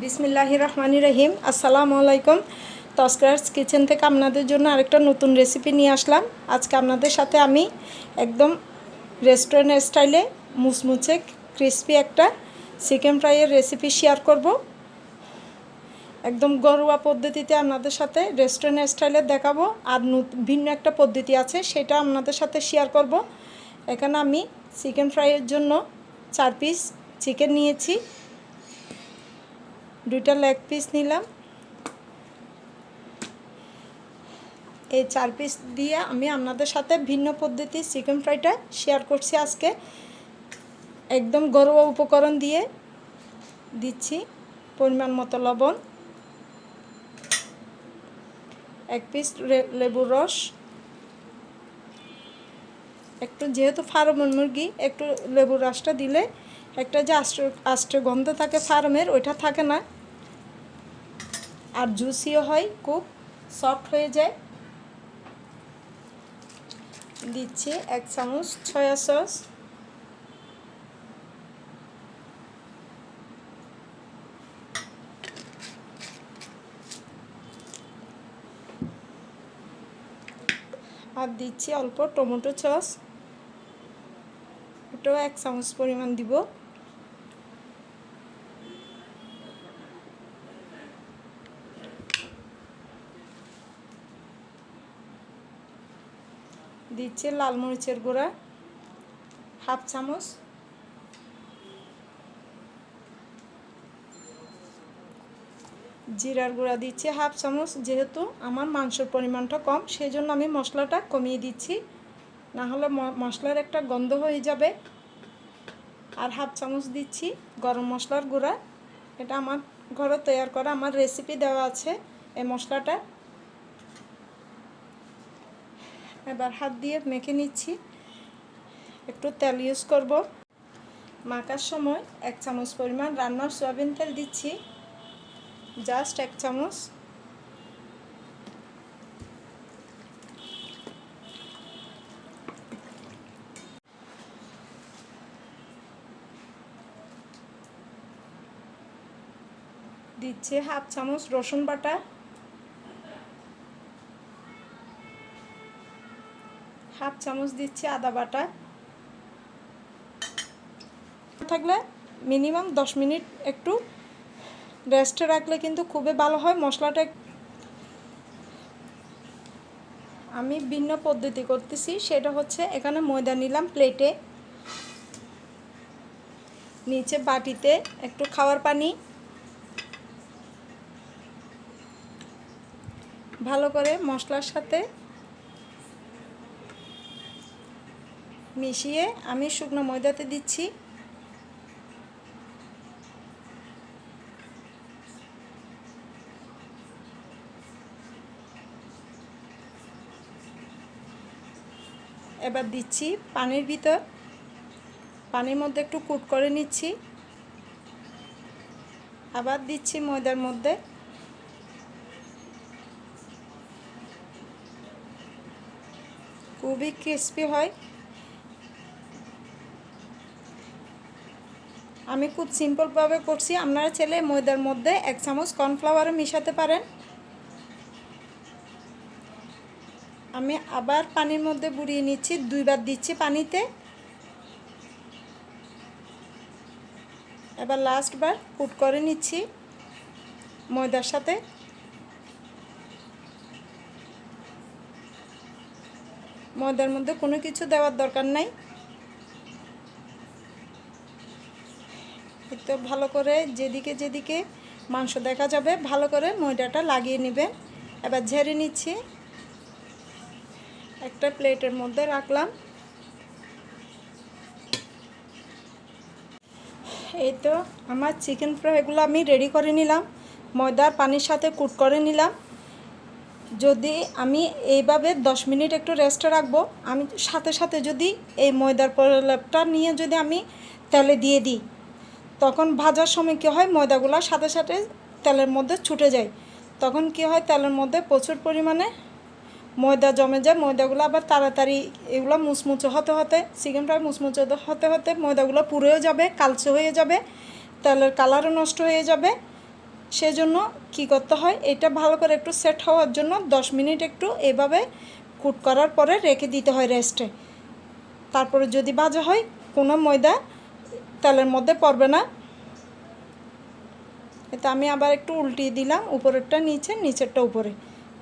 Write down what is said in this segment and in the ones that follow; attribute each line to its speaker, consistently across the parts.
Speaker 1: বিসমিল্লাহি রহমানি রহিম। আসসালামু আলাইকুম। তস্করার্স কিচেন থেকে আপনাদের জন্য আরেকটা নতুন রেসিপি নিয়ে আসলাম। আজকে আপনাদের সাথে আমি একদম রেস্টুরেন্ট স্টাইলে মুচমুচে ক্রিস্পি একটা চিকেন ফ্রাইয়ের রেসিপি শেয়ার করব। একদম ঘরোয়া পদ্ধতিতে আপনাদের সাথে রেস্টুরেন্ট স্টাইলে দেখাবো। আর ভিন্ন একটা পদ্ধতি আছে, সেটা আপনাদের সাথে শেয়ার করব। এখানে আমি চিকেন ফ্রাইয়ের জন্য চার পিস চিকেন নিয়েছি। দুইটা লেগ পিস নিলাম। এই চার পিস দিয়ে আমি আপনাদের সাথে ভিন্ন পদ্ধতির চিকেন ফ্রাইটা শেয়ার করছি আজকে। একদম ঘরোয়া উপকরণ দিয়ে দিচ্ছি পরিমাণ মতো লবণ। এক পিস লেবুর রস। একটু যেহেতু ফার্মের মুরগি একটু লেবুর রসটা দিলে একটা যে আষ্ট আষ্টে গন্ধ থাকে ফার্মের, ওইটা থাকে না। আর জুসিও হয়, খুব সফট হয়ে যায়। দিচ্ছি এক চামচ ছয়া সস আর দিচ্ছি অল্প টমেটো সস এটাও এক চামচ পরিমাণ দিব। দিচ্ছে লাল মরিচের গুঁড়া, হাফ চামচ। জিরার গুঁড়া দিচ্ছি হাফ চামচ, যেহেতু আমার মাংসের পরিমাণটা কম সেই জন্য আমি মশলাটা কমিয়ে দিচ্ছি। না হলে মশলার একটা গন্ধ হয়ে যাবে। আর হাফ চামচ দিচ্ছি গরম মশলার গুঁড়া। এটা আমার ঘরে তৈরি করা আমার রেসিপি দেওয়া আছে এই মশলাটা। এবার হাত দিয়ে মেখে নিচ্ছি। একটু তেল ইউজ করব। মাখার সময় এক চামচ পরিমাণ রান্নার সয়াবিন তেল দিচ্ছি। জাস্ট এক চামচ। দিচ্ছে হাফ চামচ রসুন বাটা। চামচ দিচ্ছি আদা বাটা। থাকলে মিনিমাম দশ মিনিট একটু রেস্টে রাখলে কিন্তু খুবই ভালো হয়। মশলাটা আমি ভিন্ন পদ্ধতি করতেছি, সেটা হচ্ছে এখানে ময়দা নিলাম প্লেটে। নিচে বাটিতে একটু খাওয়ার পানি। ভালো করে মশলার সাথে মিশিয়ে আমি শুকনো ময়দাতে দিচ্ছি। এবার দিচ্ছি পানির ভিতর। পানির মধ্যে একটু কুট করে নিচ্ছি। আবার দিচ্ছি ময়দার মধ্যে। খুবই ক্রিস্পি হয়। আমি খুব সিম্পলভাবে করছি। আপনারা ছেলে ময়দার মধ্যে এক চামচ কর্নফ্লাওয়ারও মিশাতে পারেন। আমি আবার পানির মধ্যে বুড়িয়ে নিচ্ছি, দুইবার দিচ্ছি পানিতে। এবার লাস্টবার কুট করে নিচ্ছি ময়দার সাথে। ময়দার মধ্যে কোনো কিছু দেওয়ার দরকার নাই। তো ভালো করে যেদিকে যেদিকে মাংস দেখা যাবে, ভালো করে ময়দাটা লাগিয়ে নেবেন। এবার ঝেড়ে নিচ্ছি। একটা প্লেটের মধ্যে রাখলাম। এই তো আমার চিকেন ফ্রাইগুলো আমি রেডি করে নিলাম। ময়দার পানির সাথে কুট করে নিলাম। যদি আমি এইভাবে দশ মিনিট একটু রেস্টে রাখব, আমি সাথে সাথে যদি এই ময়দার প্রলেপটা নিয়ে যদি আমি তেলে দিয়ে দিই তখন ভাজার সময় কী হয়, ময়দাগুলো সাথে সাথে তেলের মধ্যে ছুটে যায়। তখন কী হয়, তেলের মধ্যে প্রচুর পরিমাণে ময়দা জমে যায়। ময়দাগুলো আবার তাড়াতাড়ি এগুলো মুচমুচে হতে হতে, চিকেন ফ্রাই মুচমুচে হতে হতে ময়দাগুলো পুড়েও যাবে, কালচে হয়ে যাবে, তেলের কালারও নষ্ট হয়ে যাবে। সেজন্য কি করতে হয়, এটা ভালো করে একটু সেট হওয়ার জন্য দশ মিনিট একটু এভাবে কুট করার পরে রেখে দিতে হয় রেস্টে তারপরে যদি ভাজা হয়, কোনো ময়দা তেলের মধ্যে পড়বে না। এটা আমি আবার একটু উল্টিয়ে দিলাম, উপরেরটা নিচে, নিচেরটা উপরে।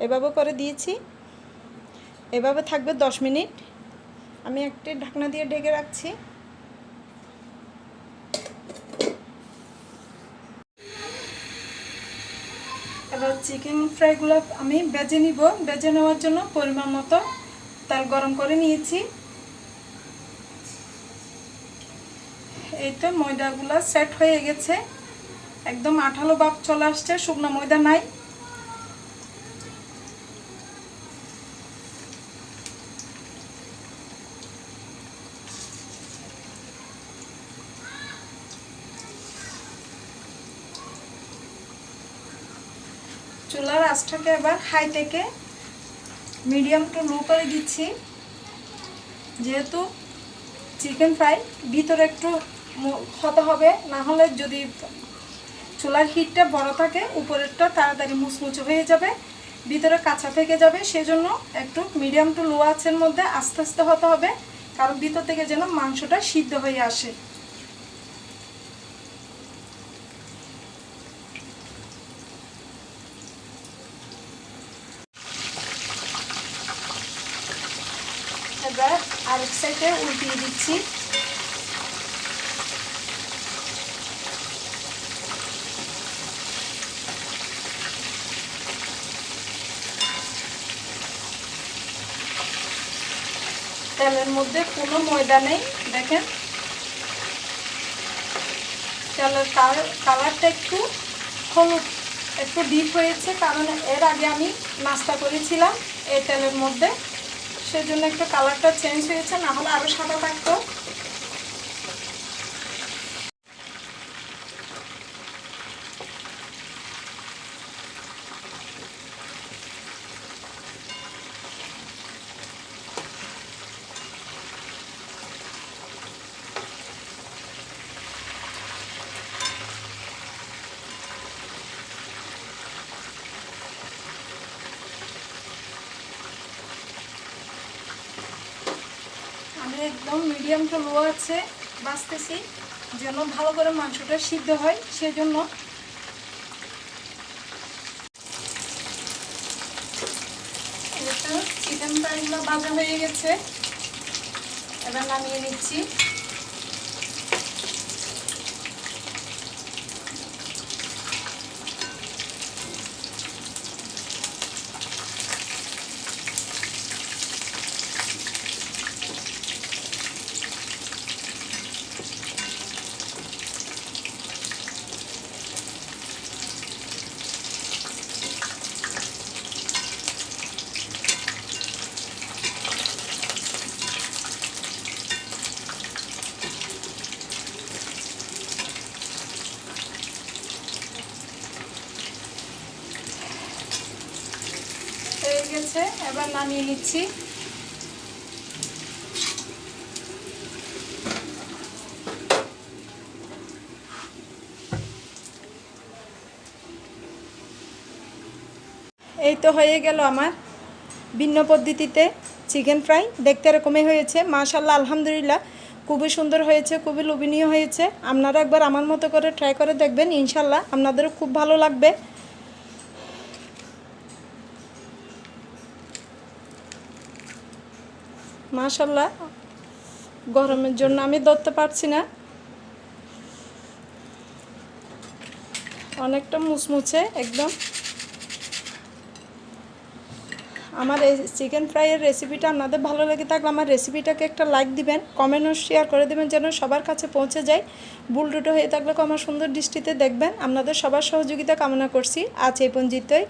Speaker 1: এভাবে করে দিয়েছি। এভাবে থাকবে দশ মিনিট। আমি একটি ঢাকনা দিয়ে ঢেকে রাখছি। এবার চিকেন ফ্রাইগুলো আমি বেজে নিব। বেজে নেওয়ার জন্য পরিমাণ মতো তেল গরম করে নিয়েছি। এইতে ময়দাগুলো সেট হয়ে গেছে। একদম আঠালো ভাব চলে আসছে, শুকনো ময়দা নাই। চুলার আঁচটাকে এবার হাই থেকে মিডিয়াম টু লো করে দিচ্ছি। যেহেতু চিকেন ফ্রাই ভিতরে একটু হতে হবে। না হলে যদি চুলার হিটটা বড় থাকে, উপরেরটা তাড়াতাড়ি মুচমুচে হয়ে যাবে, ভিতরে কাঁচা থেকে যাবে, সেজন্য একটু মিডিয়াম টু লো আঁচের মধ্যে আস্তে আস্তে হতে হবে, কারণ ভিতর থেকে যেন মাংসটা সিদ্ধ হয়ে আসে। এবার আরেক সাইডে উল্টিয়ে দিচ্ছি। তেলের মধ্যে কোনো ময়দা নেই, দেখেন। তেলের কালারটা একটু হলুদ, একটু ডিপ হয়েছে, কারণ এর আগে আমি নাস্তা করেছিলাম এই তেলের মধ্যে। সেজন্য একটু কালারটা চেঞ্জ হয়েছে, না হলে আরও সাদা থাকতো। একদম মিডিয়াম টু লো আছে। বাঁচতেছি। যেন ভালো করে মাংসটা সিদ্ধ হয়, সেজন্য। চিকেন ফ্রাইগুলো ভাজা হয়ে গেছে। এবার নামিয়ে নিচ্ছি। হয়ে গেছে এবার নামিয়ে নিচ্ছি। এই তো হয়ে গেল আমার ভিন্ন পদ্ধতিতে চিকেন ফ্রাই। দেখতে এরকমই হয়েছে মাশাল্লাহ আলহামদুলিল্লাহ। খুবই সুন্দর হয়েছে, খুবই লোভনীয় হয়েছে। আপনারা একবার আমার মতো করে ট্রাই করে দেখবেন ইনশাল্লাহ আপনাদেরও খুব ভালো লাগবে। মাশাল্লাহ গরমের জন্য আমি ধরতে পারছি না। অনেকটা মুচমুচে একদম। আমার এই চিকেন ফ্রাইয়ের রেসিপিটা আপনাদের ভালো লেগে থাকলে আমার রেসিপিটাকে একটা লাইক দিবেন কমেন্ট ও শেয়ার করে দেবেন যেন সবার কাছে পৌঁছে যায়। ভুল টুটো হয়ে থাকলে আমার সুন্দর দৃষ্টিতে দেখবেন। আপনাদের সবার সহযোগিতা কামনা করছি। আজ এই পঞ্জিতই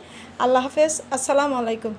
Speaker 1: আল্লাহ হাফেজ। আসসালামু আলাইকুম।